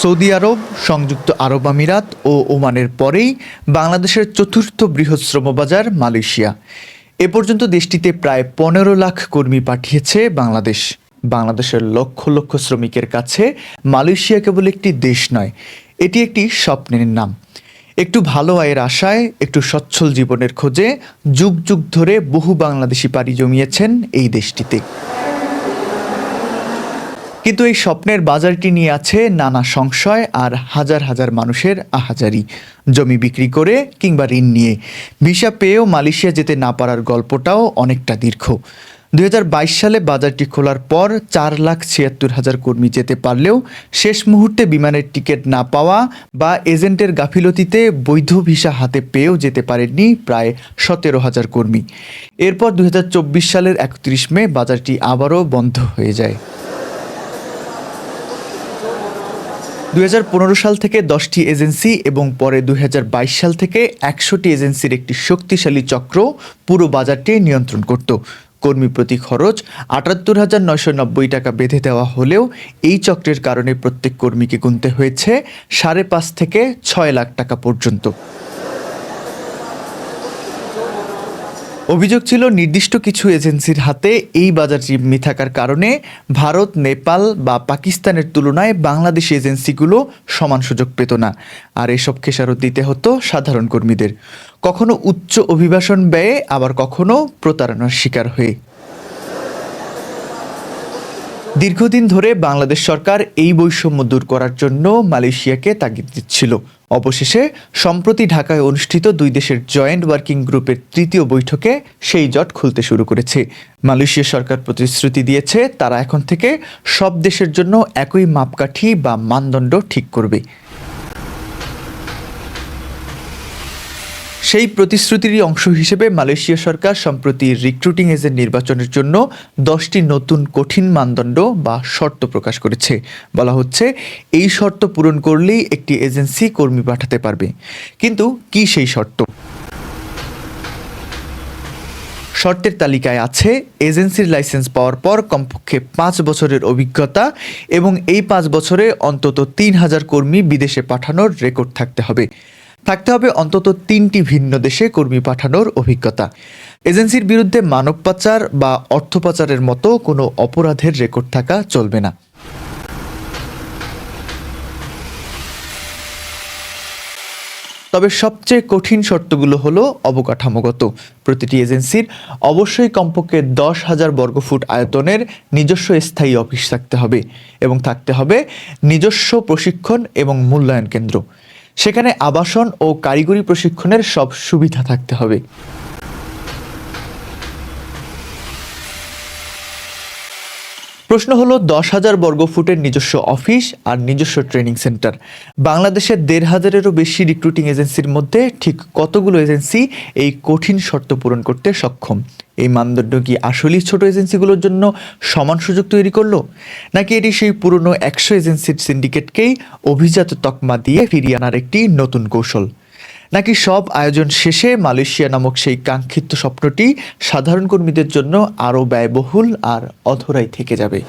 Saudi আরব, সংযুক্ত আরব আমিরাত ও ওমানের পরেই বাংলাদেশের চতুর্থ বৃহৎ শ্রমবাজার মালয়েশিয়া। এ পর্যন্ত দেশটিতে প্রায় পনেরো লাখ কর্মী পাঠিয়েছে বাংলাদেশ। বাংলাদেশের লক্ষ লক্ষ শ্রমিকের কাছে মালয়েশিয়া কেবল একটি দেশ নয়, এটি একটি স্বপ্নের নাম। একটু ভালো আয়ের আশায়, একটু সচ্ছল জীবনের খোঁজে যুগ যুগ ধরে বহু বাংলাদেশি পাড়ি জমিয়েছেন এই দেশটিতে। কিন্তু এই স্বপ্নের বাজারটি নিয়ে আছে নানা সংশয় আর হাজার হাজার মানুষের আহাজারি। জমি বিক্রি করে কিংবা ঋণ নিয়ে। ভিসা পেয়েও মালয়েশিয়া যেতে না পারার গল্পটাও অনেকটা দীর্ঘ। দু হাজার বাইশ সালে বাজারটি খোলার পর চার লাখ ছিয়াত্তর হাজার কর্মী যেতে পারলেও শেষ মুহূর্তে বিমানের টিকিট না পাওয়া বা এজেন্টের গাফিলতিতে বৈধ ভিসা হাতে পেয়েও যেতে পারেননি প্রায় সতেরো হাজার কর্মী। এরপর দু হাজার চব্বিশ সালের একত্রিশ মে বাজারটি আবারও বন্ধ হয়ে যায়। দুই হাজার পনেরো সাল থেকে দশটি এজেন্সি এবং পরে দুই হাজার বাইশ সাল থেকে একশোটি এজেন্সির একটি শক্তিশালী চক্র পুরো বাজারটি নিয়ন্ত্রণ করত। কর্মী প্রতি খরচ আটাত্তর হাজার নয়শো নব্বই টাকা বেঁধে দেওয়া হলেও এই চক্রের কারণে প্রত্যেক কর্মীকে গুনতে হয়েছে সাড়ে পাঁচ থেকে ছয় লাখ টাকা পর্যন্ত। অভিযোগ ছিল নির্দিষ্ট কিছু এজেন্সির হাতে এই বাজার জিম্মি থাকার কারণে ভারত, নেপাল বা পাকিস্তানের তুলনায় বাংলাদেশি এজেন্সিগুলো সমান সুযোগ পেত না। আর এসব খেসারত দিতে হতো সাধারণ কর্মীদের। কখনো উচ্চ অভিবাসন ব্যয়ে, আবার কখনো প্রতারণার শিকার হয়ে। দীর্ঘদিন ধরে বাংলাদেশ সরকার এই বৈষম্য দূর করার জন্য মালয়েশিয়াকে তাগিদ দিচ্ছিল। অবশেষে, সম্প্রতি ঢাকায় অনুষ্ঠিত দুই দেশের জয়েন্ট ওয়ার্কিং গ্রুপের তৃতীয় বৈঠকে সেই জট খুলতে শুরু করেছে। মালয়েশিয়া সরকার প্রতিশ্রুতি দিয়েছে, তারা এখন থেকে সব দেশের জন্য একই মাপকাঠি বা মানদণ্ড ঠিক করবে। সেই প্রতিশ্রুতিরই অংশ হিসেবে মালয়েশিয়া সরকার, সম্প্রতি রিক্রুটিং এজেন্ট নির্বাচনের জন্য দশটি নতুন কঠিন মানদণ্ড বা শর্ত প্রকাশ করেছে। বলা হচ্ছে, এই শর্ত পূরণ করলেই একটি এজেন্সি কর্মী পাঠাতে পারবে। কিন্তু কি সেই শর্ত? শর্তের তালিকায় আছে এজেন্সির লাইসেন্স পাওয়ার পর কমপক্ষে পাঁচ বছরের অভিজ্ঞতা এবং এই পাঁচ বছরে অন্তত তিন হাজার কর্মী বিদেশে পাঠানোর রেকর্ড থাকতে হবে। থাকতে হবে অন্তত তিনটি ভিন্ন দেশে কর্মী পাঠানোর অভিজ্ঞতা। এজেন্সির বিরুদ্ধে মানব পাচার বা অর্থ পাচারের মতো কোনো অপরাধের রেকর্ড থাকা চলবে না। তবে সবচেয়ে কঠিন শর্তগুলো হলো অবকাঠামোগত। প্রতিটি এজেন্সির অবশ্যই কমপক্ষে দশ হাজার বর্গফুট আয়তনের নিজস্ব স্থায়ী অফিস থাকতে হবে এবং থাকতে হবে নিজস্ব প্রশিক্ষণ এবং মূল্যায়ন কেন্দ্র। সেখানে আবাসন ও কারিগরি প্রশিক্ষণের সব সুবিধা থাকতে হবে। প্রশ্ন হলো, দশ হাজার বর্গফুটের নিজস্ব অফিস আর নিজস্ব ট্রেনিং সেন্টার। বাংলাদেশের দেড় হাজারেরও বেশি রিক্রুটিং এজেন্সির মধ্যে ঠিক কতগুলো এজেন্সি এই কঠিন শর্ত পূরণ করতে সক্ষম? এই মানদণ্ড কি আসলেই ছোট এজেন্সিগুলোর জন্য সমান সুযোগ তৈরি করল? নাকি এটি সেই পুরনো একশো এজেন্সির সিন্ডিকেটকেই অভিজাত তকমা দিয়ে ফিরিয়ে আনার একটি নতুন কৌশল? নাকি সব আয়োজন শেষে মালয়েশিয়া নামক সেই কাঙ্ক্ষিত স্বপ্নটি সাধারণ কর্মীদের জন্য আরও ব্যয়বহুল আর অধরাই থেকে যাবে?